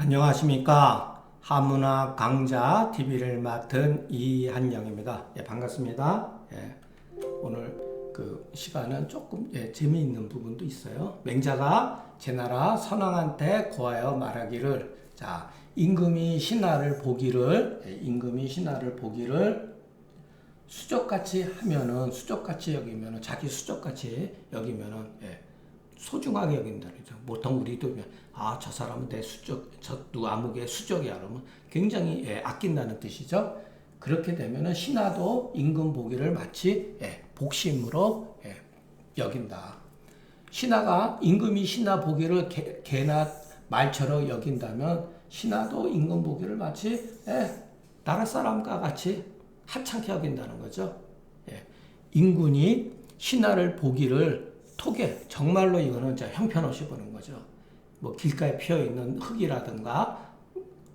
안녕하십니까. 한문학 강좌 TV를 맡은 이한영입니다. 예, 반갑습니다. 예, 오늘 그 시간은 조금 예, 재미있는 부분도 있어요. 맹자가 제 나라 선왕한테 고하여 말하기를 자 임금이 신하를 보기를 예, 임금이 신하를 보기를 수족같이 하면은 수족같이 여기면은 자기 수족같이 여기면은 예, 소중하게 여긴다는 거죠. 보통 우리도 아 저 사람은 내 수족 저 아무개 수족이야 그러면 굉장히 예, 아낀다는 뜻이죠. 그렇게 되면은 신하도 임금 보기를 마치 예, 복심으로 예, 여긴다. 신하가 임금이 신하 보기를 개, 개나 말처럼 여긴다면 신하도 임금 보기를 마치 예, 나라 사람과 같이 하찮게 여긴다는 거죠. 예, 임군이 신하를 보기를 톡에 정말로 이거는 이제 형편없이 보는 거죠. 뭐 길가에 피어 있는 흙이라든가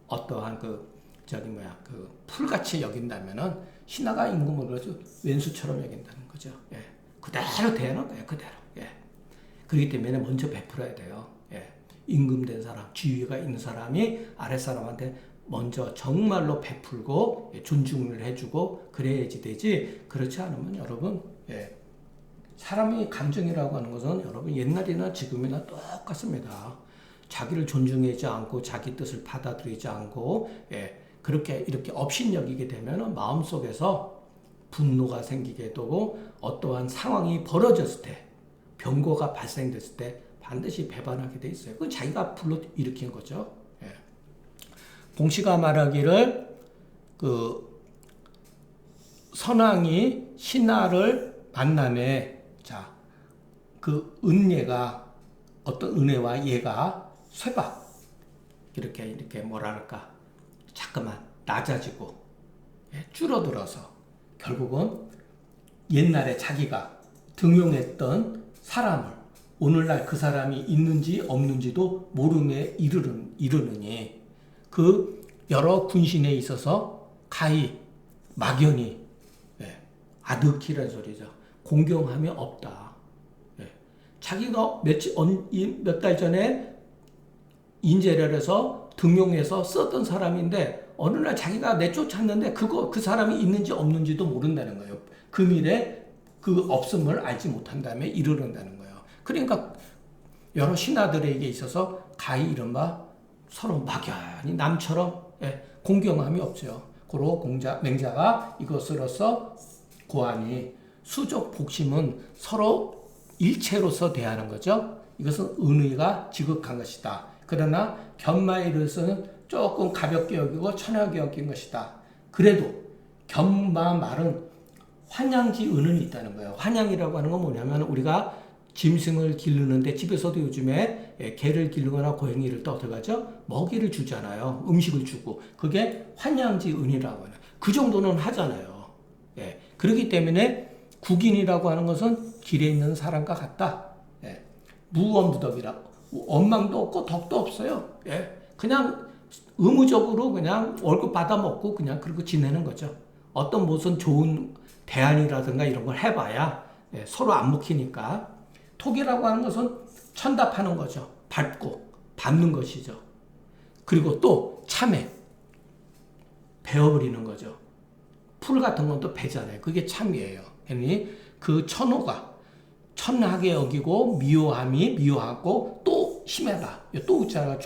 어떠한 그 저기 뭐야 그 풀같이 여긴다면은 신하가 임금을 그래도 왼수처럼 여긴다는 거죠. 예, 그대로 대하는 거예요. 그대로. 예. 그렇기 때문에 먼저 베풀어야 돼요. 예. 임금된 사람, 지위가 있는 사람이 아랫 사람한테 먼저 정말로 베풀고 예, 존중을 해주고 그래야지 되지. 그렇지 않으면 여러분 예. 사람이 감정이라고 하는 것은 여러분 옛날이나 지금이나 똑같습니다. 자기를 존중하지 않고 자기 뜻을 받아들이지 않고 예, 그렇게 이렇게 업신여기게 되면 마음속에서 분노가 생기게 되고 어떠한 상황이 벌어졌을 때 병고가 발생됐을 때 반드시 배반하게 돼 있어요. 그건 자기가 불러 일으킨 거죠. 예. 공시가 말하기를 그 선왕이 신하를 만남에 자, 그 은예가 어떤 은혜와 예가 쇠박 이렇게 이렇게 뭐랄까 자꾸만 낮아지고 예, 줄어들어서 결국은 옛날에 자기가 등용했던 사람을 오늘날 그 사람이 있는지 없는지도 모름에 이르는, 이르느니 그 여러 군신에 있어서 가히 막연히 예, 아득히란 소리죠. 공경함이 없다. 예. 자기가 몇몇 달 전에 인재를 해서 등용해서 썼던 사람인데 어느 날 자기가 내쫓았는데 그거 그 사람이 있는지 없는지도 모른다는 거예요. 그 미래 그 없음을 알지 못한 다음에 이르른다는 거예요. 그러니까 여러 신하들에게 있어서 가히 이른바 서로 막연히 남처럼 예, 공경함이 없죠. 고로 공자 맹자가 이것으로서 고하니 수족 복심은 서로 일체로서 대하는 거죠. 이것은 은의가 지극한 것이다. 그러나 견마이로서는 조금 가볍게 여기고 천하게 여긴 것이다. 그래도 견마 말은 환양지 은은 있다는 거예요. 환양이라고 하는 건 뭐냐면 우리가 짐승을 기르는데 집에서도 요즘에 예, 개를 기르거나 고양이를 또 어떻게 하죠? 먹이를 주잖아요. 음식을 주고. 그게 환양지 은이라고 하는. 그 정도는 하잖아요. 예. 그렇기 때문에 국인이라고 하는 것은 길에 있는 사람과 같다. 예. 무언무덕이라. 원망도 없고 덕도 없어요. 예. 그냥 의무적으로 그냥 월급 받아 먹고 그냥 그렇게 지내는 거죠. 어떤 무슨 좋은 대안이라든가 이런 걸 해봐야 예. 서로 안 먹히니까. 톡이라고 하는 것은 천답하는 거죠. 밟고 밟는 것이죠. 그리고 또 참회 베어버리는 거죠. 풀 같은 건 또 배잖아요. 그게 참이에요. 그 천호가 천하게 여기고 미워함이 미워하고 또 심하다. 또 웃자가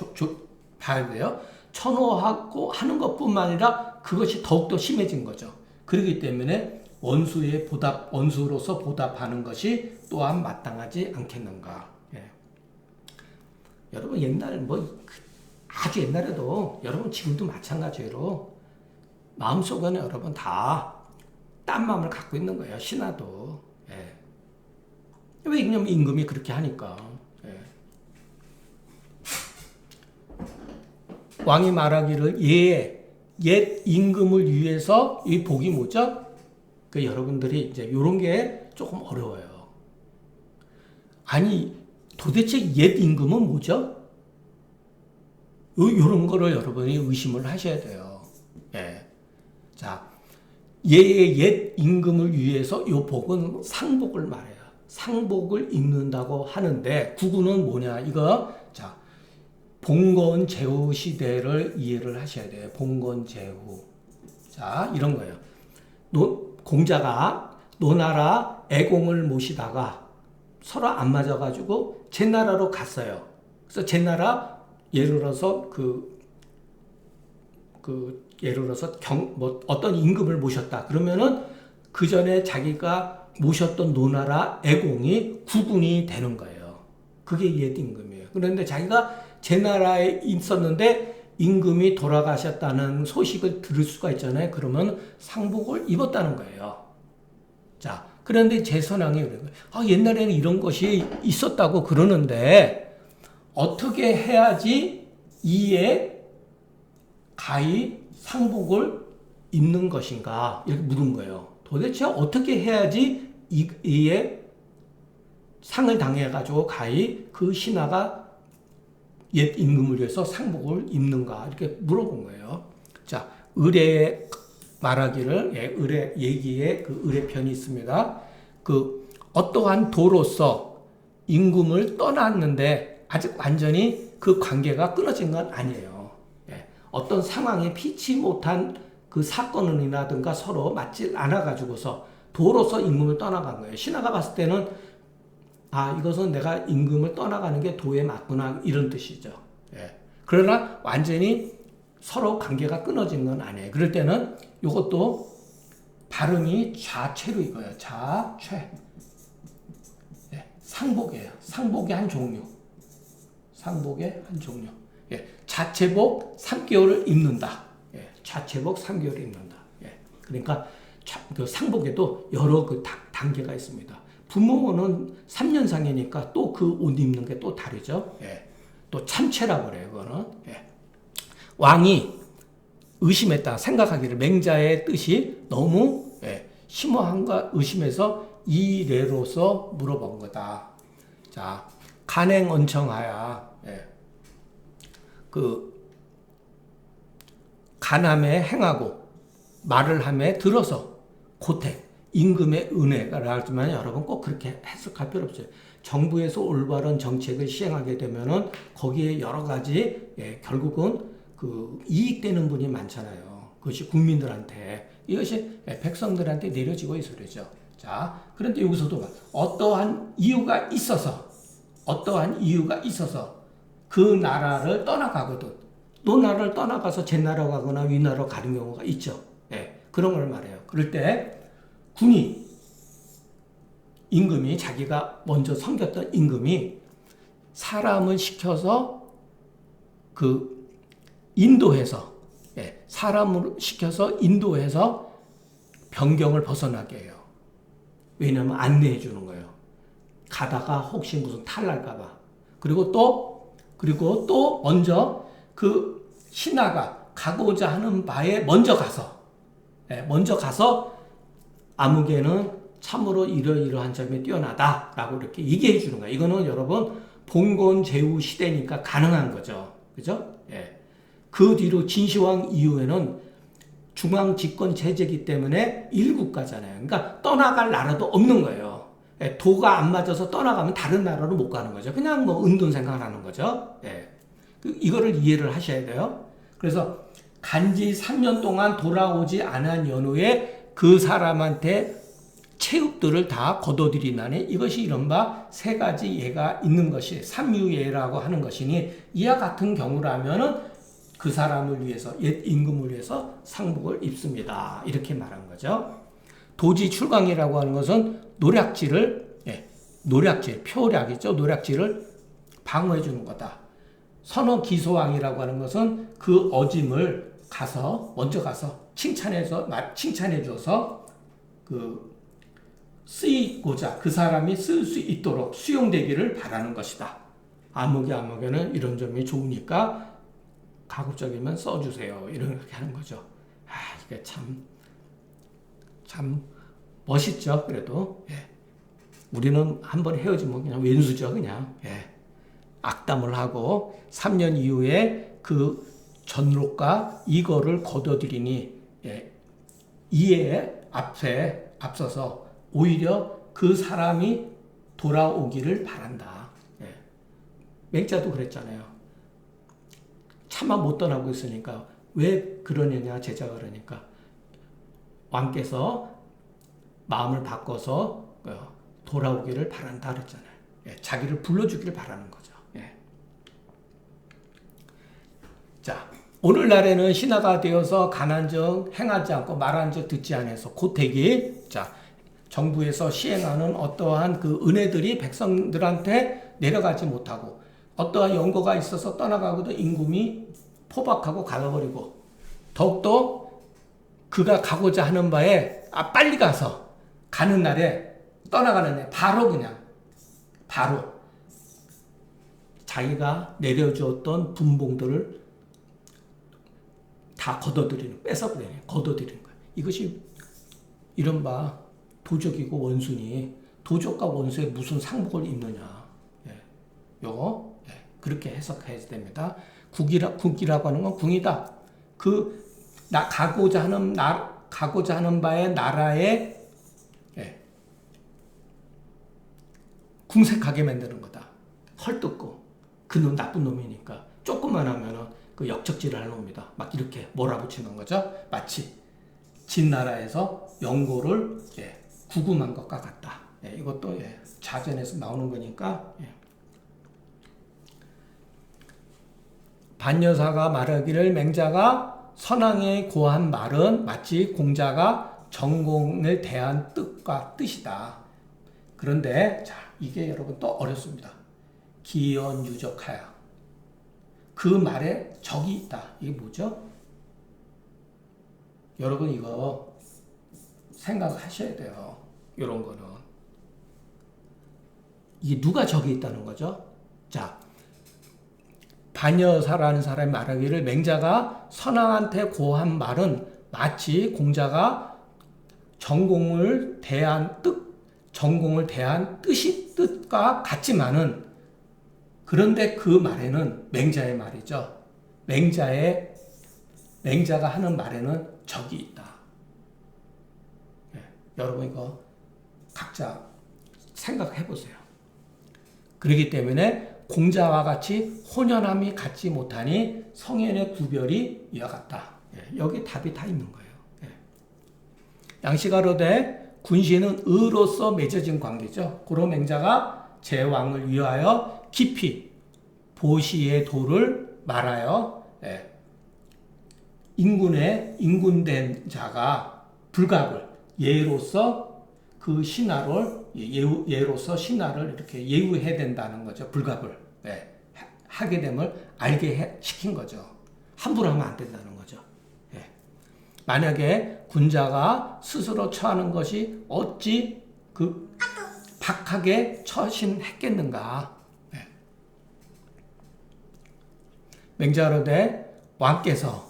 봐야 돼요. 천호하고 하는 것뿐만 아니라 그것이 더욱더 심해진 거죠. 그렇기 때문에 원수의 보답, 원수로서 보답하는 것이 또한 마땅하지 않겠는가. 예. 여러분 옛날 뭐 아주 옛날에도 여러분 지금도 마찬가지로 마음속에는 여러분 다 딴 마음을 갖고 있는 거예요. 신하도. 예. 왜냐면 임금이 그렇게 하니까. 예. 왕이 말하기를 예, 옛 임금을 위해서 이 복이 뭐죠? 그 여러분들이 이제 이런 게 조금 어려워요. 아니 도대체 옛 임금은 뭐죠? 이런 거를 여러분이 의심을 하셔야 돼요. 예. 자, 예의 옛 임금을 위해서 이 복은 상복을 말해요. 상복을 입는다고 하는데 구구는 뭐냐? 이거 자 봉건 제후 시대를 이해를 하셔야 돼요. 봉건 제후. 자, 이런 거예요. 노, 공자가 노나라 애공을 모시다가 서로 안 맞아가지고 제 나라로 갔어요. 그래서 제 나라 예를 들어서 그, 그 예를 들어서 경, 뭐 어떤 임금을 모셨다. 그러면은 그 전에 자기가 모셨던 노나라 애공이 구분이 되는 거예요. 그게 옛 임금이에요. 그런데 자기가 제 나라에 있었는데 임금이 돌아가셨다는 소식을 들을 수가 있잖아요. 그러면 상복을 입었다는 거예요. 자, 그런데 제 선왕이. 아, 옛날에는 이런 것이 있었다고 그러는데 어떻게 해야지 이에 가히 상복을 입는 것인가 이렇게 물은 거예요. 도대체 어떻게 해야지 이, 이에 상을 당해가지고 가히 그 신하가 옛 임금을 위해서 상복을 입는가 이렇게 물어본 거예요. 자, 의뢰의 말하기를 예, 의뢰 얘기에 그 의뢰 편이 있습니다. 그 어떠한 도로서 임금을 떠났는데 아직 완전히 그 관계가 끊어진 건 아니에요. 예, 어떤 상황에 피치 못한 그 사건이라든가 서로 맞지 않아 가지고서 도로서 임금을 떠나간 거예요. 신하가 봤을 때는 아, 이것은 내가 임금을 떠나가는 게 도에 맞구나, 이런 뜻이죠. 예. 그러나 완전히 서로 관계가 끊어진 건 아니에요. 그럴 때는 이것도 발음이 좌체로 읽어요. 좌체. 예. 상복이에요. 상복의 한 종류. 상복의 한 종류. 예. 자체복 3개월을 입는다. 예. 자체복 3개월을 입는다. 예. 그러니까 자, 그 상복에도 여러 그 단계가 있습니다. 부모는 3년 상이니까 또 그 옷 입는 게 또 다르죠. 예. 또 참체라고 그래요, 그거는. 예. 왕이 의심했다, 생각하기를 맹자의 뜻이 너무 예, 심오한가 의심해서 이례로서 물어본 거다. 자, 간행 언청하야. 예. 그 간함에 행하고 말을 함에 들어서 고택 임금의 은혜라지만 여러분 꼭 그렇게 해석할 필요 없어요. 정부에서 올바른 정책을 시행하게 되면은 거기에 여러 가지 예, 결국은 그 이익되는 분이 많잖아요. 그것이 국민들한테 이것이 예, 백성들한테 내려지고 있어 그러죠. 자, 그런데 여기서도 어떠한 이유가 있어서 어떠한 이유가 있어서 그 나라를 떠나가거든. 또 나라를 떠나가서 제 나라 가거나 위나라로 가는 경우가 있죠. 예, 그런 걸 말해요. 그럴 때 군이 임금이 자기가 먼저 섬겼던 임금이 사람을 시켜서 그 인도해서 예, 사람을 시켜서 인도해서 변경을 벗어나게 해요. 왜냐하면 안내해 주는 거예요. 가다가 혹시 무슨 탈날까봐. 그리고 또 그리고 또 먼저 그 신하가 가고자 하는 바에 먼저 가서 예, 먼저 가서 아무개는 참으로 이러이러한 점이 뛰어나다라고 이렇게 얘기해 주는 거예요. 이거는 여러분 봉건 제후 시대니까 가능한 거죠. 그죠? 예. 그 뒤로 진시황 이후에는 중앙 집권 체제이기 때문에 일국가잖아요. 그러니까 떠나갈 나라도 없는 거예요. 예. 도가 안 맞아서 떠나가면 다른 나라로 못 가는 거죠. 그냥 뭐 은둔 생각을 하는 거죠. 예. 그 이거를 이해를 하셔야 돼요. 그래서 간지 3년 동안 돌아오지 않은 연후에 그 사람한테 체육들을 다 거둬들이나니 이것이 이른바 세 가지 예가 있는 것이 삼유예라고 하는 것이니 이와 같은 경우라면은 그 사람을 위해서 옛 임금을 위해서 상복을 입습니다. 이렇게 말한 거죠. 도지 출강이라고 하는 것은 노략질을 예, 노략질 표략이죠. 노략질을 방어해 주는 거다. 선어 기소왕이라고 하는 것은 그 어짐을 가서 먼저 가서 칭찬해서 칭찬해 줘서 그 쓰이고자 그 사람이 쓸 수 있도록 수용되기를 바라는 것이다. 아무개 아무개는 이런 점이 좋으니까 가급적이면 써주세요. 이렇게 하는 거죠. 아 이게 참 참 멋있죠. 그래도 예. 우리는 한 번 헤어지면 그냥 왼수죠. 그냥 예. 악담을 하고 3년 이후에 그 전록과 이거를 거둬들이니 예, 이에 앞에 앞서서 오히려 그 사람이 돌아오기를 바란다. 예. 맹자도 그랬잖아요. 차마 못 떠나고 있으니까 왜 그러느냐 제자가 그러니까 왕께서 마음을 바꿔서 어, 돌아오기를 바란다 그랬잖아요. 예, 자기를 불러주기를 바라는 거죠. 예. 자, 오늘날에는 신하가 되어서 가난적 행하지 않고 말한 적 듣지 않아서 고택이 자 정부에서 시행하는 어떠한 그 은혜들이 백성들한테 내려가지 못하고 어떠한 연고가 있어서 떠나가고도 임금이 포박하고 가버리고 더욱더 그가 가고자 하는 바에 아 빨리 가서 가는 날에 떠나가는 날 바로 그냥 바로 자기가 내려주었던 분봉들을 다 걷어들이는 뺏어버리는 걷어들이는 거예요. 이것이 이른바 도적이고 원순이 도적과 원수에 무슨 상복을 입느냐. 예. 요거 예. 그렇게 해석해야 됩니다. 국이라 국이라고 하는 건 궁이다. 그 나 가고자 하는 나 가고자 하는 바의 나라에 예. 궁색하게 만드는 거다. 헐뜯고 그놈 나쁜 놈이니까 조금만 하면은 그 역적질을 하는 놈이다. 막 이렇게 몰아붙이는 거죠. 마치 진 나라에서 영고를 예, 구금한 것과 같다. 예, 이것도 예, 자전에서 나오는 거니까 예. 반여사가 말하기를 맹자가 선왕에 고한 말은 마치 공자가 전공을 대한 뜻과 뜻이다. 그런데 자 이게 여러분 또 어렵습니다. 기연유적하야. 그 말에 적이 있다. 이게 뭐죠? 여러분 이거 생각하셔야 돼요. 이런 거는 이게 누가 적이 있다는 거죠? 자, 반여사라는 사람이 말하기를 맹자가 선왕한테 고한 말은 마치 공자가 전공을 대한 뜻, 전공을 대한 뜻이 뜻과 같지만은 그런데 그 말에는 맹자의 말이죠. 맹자의 맹자가 하는 말에는 적이 있다. 네, 여러분 이거 각자 생각해 보세요. 그렇기 때문에 공자와 같이 혼연함이 같지 못하니 성현의 구별이 이와 같다. 예, 여기 답이 다 있는 거예요. 예. 양시가로되 군시는 의로서 맺어진 관계죠. 고로 맹자가 제왕을 위하여 깊이 보시의 도를 말하여 예, 인군의 인군된 자가 불갑을 예로서 그 신하를 예우, 예로서 신하를 이렇게 예우해야 된다는 거죠. 불갑을 예, 하게 됨을 알게 해, 시킨 거죠. 함부로 하면 안 된다는 거죠. 예. 만약에 군자가 스스로 처하는 것이 어찌 그 박하게 처신했겠는가? 예. 맹자로되 왕께서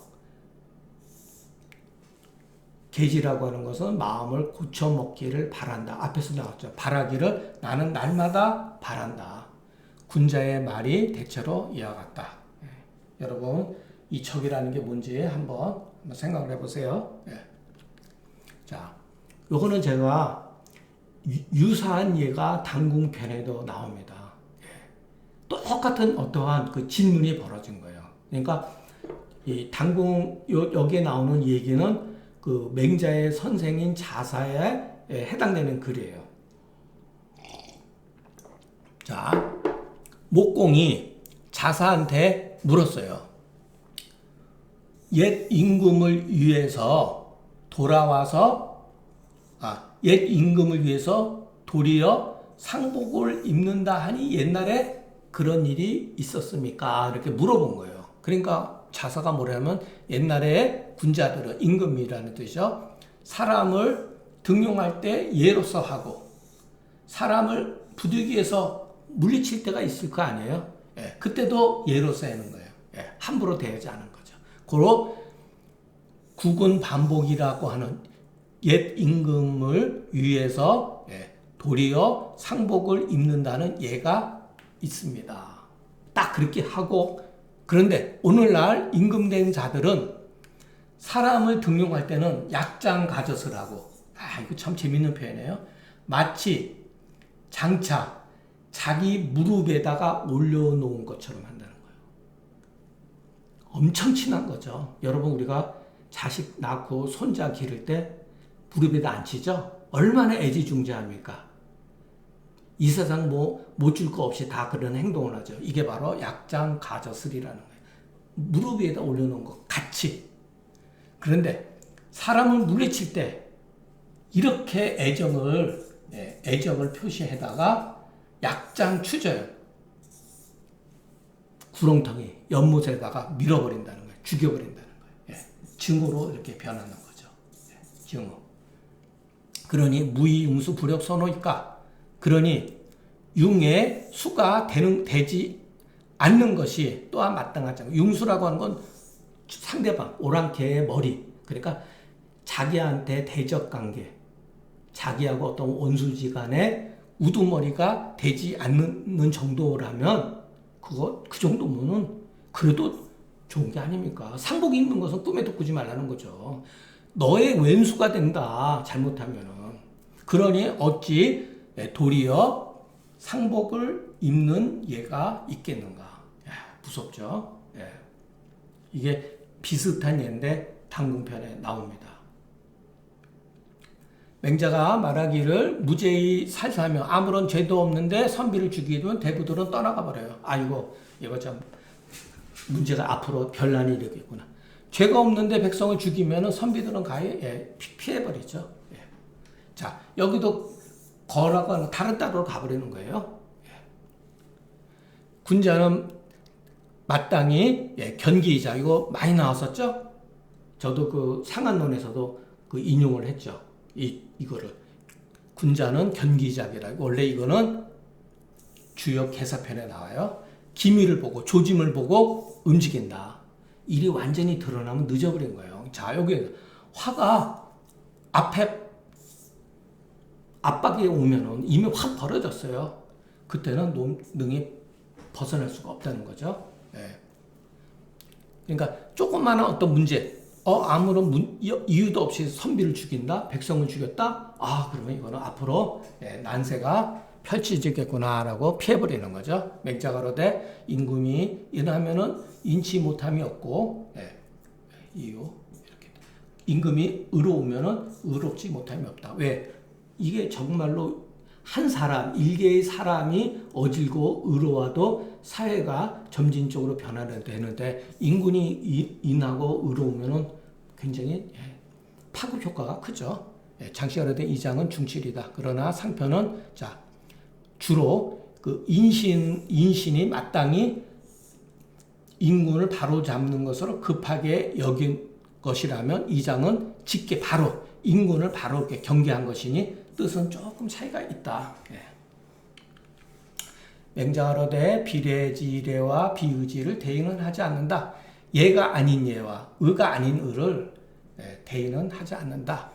계지라고 하는 것은 마음을 고쳐 먹기를 바란다. 앞에서 나왔죠. 바라기를 나는 날마다 바란다. 군자의 말이 대체로 이와 같다. 예. 여러분 이 척이라는 게 뭔지 한번, 한번 생각을 해보세요. 예. 자, 요거는 제가 유, 사한 예가 당궁편에도 나옵니다. 예. 똑같은 어떠한 그 질문이 벌어진 거예요. 그러니까 이 당궁 요, 여기에 나오는 얘기는 그 맹자의 선생인 자사에 해당되는 글이에요. 자, 목공이 자사한테 물었어요. 옛 임금을 위해서 돌아와서 아, 옛 임금을 위해서 도리어 상복을 입는다 하니 옛날에 그런 일이 있었습니까? 이렇게 물어본 거예요. 그러니까 자사가 뭐냐면 옛날에 군자들은 임금이라는 뜻이죠. 사람을 등용할 때 예로서 하고 사람을 부득이해서 물리칠 때가 있을 거 아니에요. 예, 그때도 예로서 하는 거예요. 예, 함부로 대하지 않은 거죠. 고로 국은 반복이라고 하는 옛 임금을 위해서 예, 도리어 상복을 입는다는 예가 있습니다. 딱 그렇게 하고 그런데 오늘날 임금된 자들은 사람을 등용할 때는 약장 가져서 하고 아 이거 참 재밌는 표현이에요. 마치 장차 자기 무릎에다가 올려놓은 것처럼 한다는 거예요. 엄청 친한 거죠. 여러분 우리가 자식 낳고 손자 기를 때 무릎에다 앉히죠. 얼마나 애지중지합니까? 이 세상 뭐 못 줄 거 없이 다 그런 행동을 하죠. 이게 바로 약장 가저슬이라는 거예요. 무릎 위에다 올려놓은 것 같이. 그런데 사람을 물리칠 때 이렇게 애정을 예, 애정을 표시해다가 약장 추절 구렁텅이 연못에다가 밀어버린다는 거예요. 죽여버린다는 거예요. 예, 증오로 이렇게 변하는 거죠. 예, 증오. 그러니 무이용수 불역 선호이까 그러니 융의 수가 되는 되지 않는 것이 또한 마땅하지 않고 융수라고 하는 건 상대방 오랑캐의 머리 그러니까 자기한테 대적 관계 자기하고 어떤 원수지간에 우두머리가 되지 않는 정도라면 그거 그 정도면은 그래도 좋은 게 아닙니까? 상복 입는 것은 꿈에도 꾸지 말라는 거죠. 너의 왼수가 된다 잘못하면은 그러니 어찌 도리어 상복을 입는 예가 있겠는가? 야, 무섭죠. 예. 이게 비슷한 예인데 당군편에 나옵니다. 맹자가 말하기를 무죄히 살사하며 아무런 죄도 없는데 선비를 죽이면 대부들은 떠나가 버려요. 아이고 이거 참 문제가 앞으로 별난이 일으겠구나. 죄가 없는데 백성을 죽이면 선비들은 가해 예, 피해 버리죠. 예. 자 여기도 거라고 하는 다른 따로 가버리는 거예요. 예. 군자는 마땅히 예, 견기이자 이거 많이 나왔었죠. 저도 그 상한론에서도 그 인용을 했죠. 이 이거를 군자는 견기작이라고 원래 이거는 주역 개사편에 나와요. 기미를 보고 조짐을 보고 움직인다. 일이 완전히 드러나면 늦어버린 거예요. 자 여기 화가 앞에 압박이 오면은 이미 확 벌어졌어요. 그때는 능이 벗어날 수가 없다는 거죠. 예. 그러니까 조그마한 어떤 문제, 어 아무런 문, 이유도 없이 선비를 죽인다, 백성을 죽였다. 아 그러면 이거는 앞으로 예, 난세가 펼쳐지겠구나라고 피해버리는 거죠. 맹자가로되 임금이 인하면은 인치 못함이 없고 예, 이유 이렇게 임금이 의로우면은 의롭지 못함이 없다. 왜 이게 정말로 한 사람, 일개의 사람이 어질고 의로워도 사회가 점진적으로 변화는 되는데 인군이 인하고 의로우면은 굉장히 예, 파급 효과가 크죠. 예, 장시가로된 이장은 중칠이다. 그러나 상편은 자 주로 그 인신 인신이 마땅히 인군을 바로 잡는 것으로 급하게 여긴 것이라면 이장은 직계 바로 인군을 바로 경계한 것이니 뜻은 조금 차이가 있다. 예. 맹자하로되 비례지례와 비의지를 대인은 하지 않는다. 예가 아닌 예와 의가 아닌 의를 예, 대인은 하지 않는다.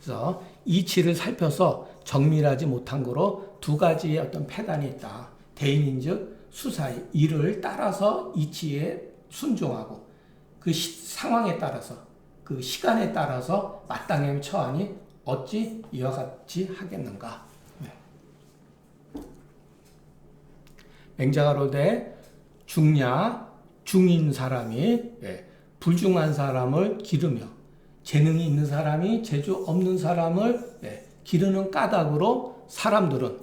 그래서 이치를 살펴서 정밀하지 못한 거로 두 가지의 어떤 폐단이 있다. 대인인즉 수사의 이를 따라서 이치에 순종하고 그 시, 상황에 따라서 그 시간에 따라서 마땅히 처하니 어찌 이와 같이 하겠는가? 네. 맹자가로되 중냐 중인 사람이 예, 불중한 사람을 기르며 재능이 있는 사람이 재주 없는 사람을 예, 기르는 까닭으로 사람들은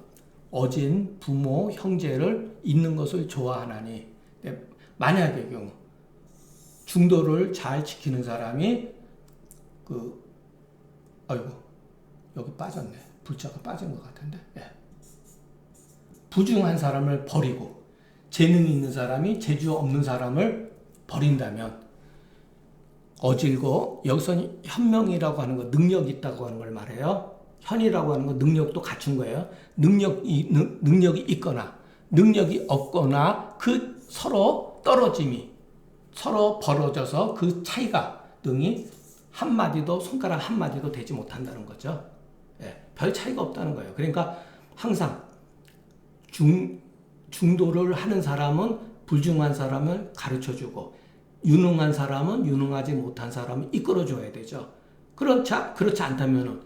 어진 부모 형제를 있는 것을 좋아하나니 네, 만약의 경우 중도를 잘 지키는 사람이 그 아이고 여기 빠졌네. 불자가 빠진 것 같은데. 예. 부중한 사람을 버리고 재능이 있는 사람이 재주 없는 사람을 버린다면 어질고 여기서는 현명이라고 하는 거 능력 있다고 하는 걸 말해요. 현이라고 하는 건 능력도 갖춘 거예요. 능력이 능, 능력이 있거나 능력이 없거나 그 서로 떨어짐이 서로 벌어져서 그 차이가 능이 한 마디도 손가락 한 마디도 되지 못한다는 거죠. 별 차이가 없다는 거예요. 그러니까 항상 중, 중도를 하는 사람은 불중한 사람을 가르쳐 주고, 유능한 사람은 유능하지 못한 사람을 이끌어 줘야 되죠. 그렇지, 그렇지 않다면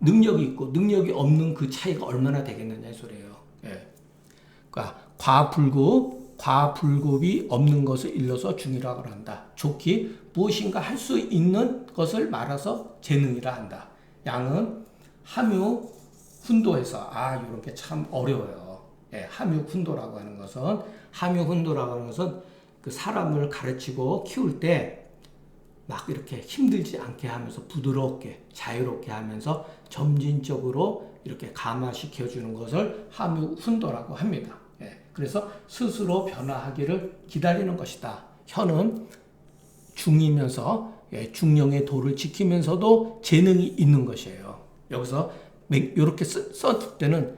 능력이 있고 능력이 없는 그 차이가 얼마나 되겠느냐 이 소리예요. 예. 그러니까 과불구 과불급이 없는 것을 일러서 중이라고 한다. 좋기 무엇인가 할 수 있는 것을 말아서 재능이라 한다. 양은 함유 훈도에서 아 이런 게 참 어려워요. 예, 함유 훈도라고 하는 것은 함유 훈도라고 하는 것은 그 사람을 가르치고 키울 때 막 이렇게 힘들지 않게 하면서 부드럽게 자유롭게 하면서 점진적으로 이렇게 감화시켜 주는 것을 함유 훈도라고 합니다. 예, 그래서 스스로 변화하기를 기다리는 것이다. 혀는 중이면서 예, 중령의 도를 지키면서도 재능이 있는 것이에요. 여기서 이렇게 썼을 때는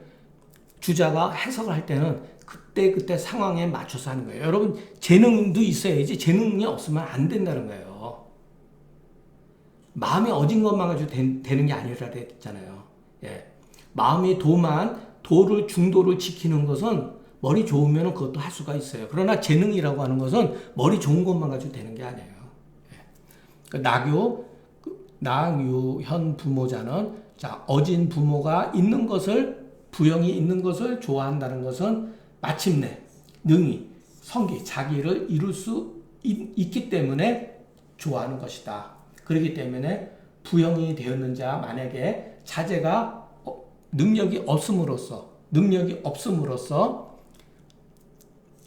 주자가 해석을 할 때는 그때 그때 상황에 맞춰서 하는 거예요. 여러분 재능도 있어야지 재능이 없으면 안 된다는 거예요. 마음이 어진 것만 가지고 된- 되는 게 아니라 그랬잖아요. 예. 마음이 도만 도를 중도를 지키는 것은 머리 좋으면 그것도 할 수가 있어요. 그러나 재능이라고 하는 것은 머리 좋은 것만 가지고 되는 게 아니에요. 예. 그 나교 그 나유현 부모자는 자 어진 부모가 있는 것을 부영이 있는 것을 좋아한다는 것은 마침내 능히 성기 자기를 이룰 수 있, 있기 때문에 좋아하는 것이다. 그렇기 때문에 부영이 되었는 자 만약에 자제가 어, 능력이 없음으로써 능력이 없음으로써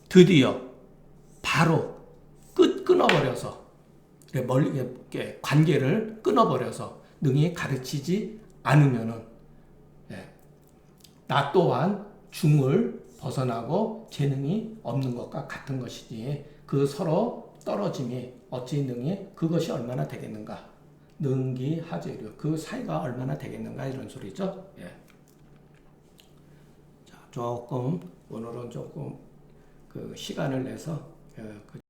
드디어 바로 끝 끊어버려서 멀리 관계를 끊어버려서 능히 가르치지 않으면은 예, 나 또한 중을 벗어나고 재능이 없는 것과 같은 것이지 그 서로 떨어짐이 어찌 능히 그것이 얼마나 되겠는가 능기 하재료 그 사이가 얼마나 되겠는가 이런 소리죠. 예. 자 조금 오늘은 조금 그 시간을 내서 어, 그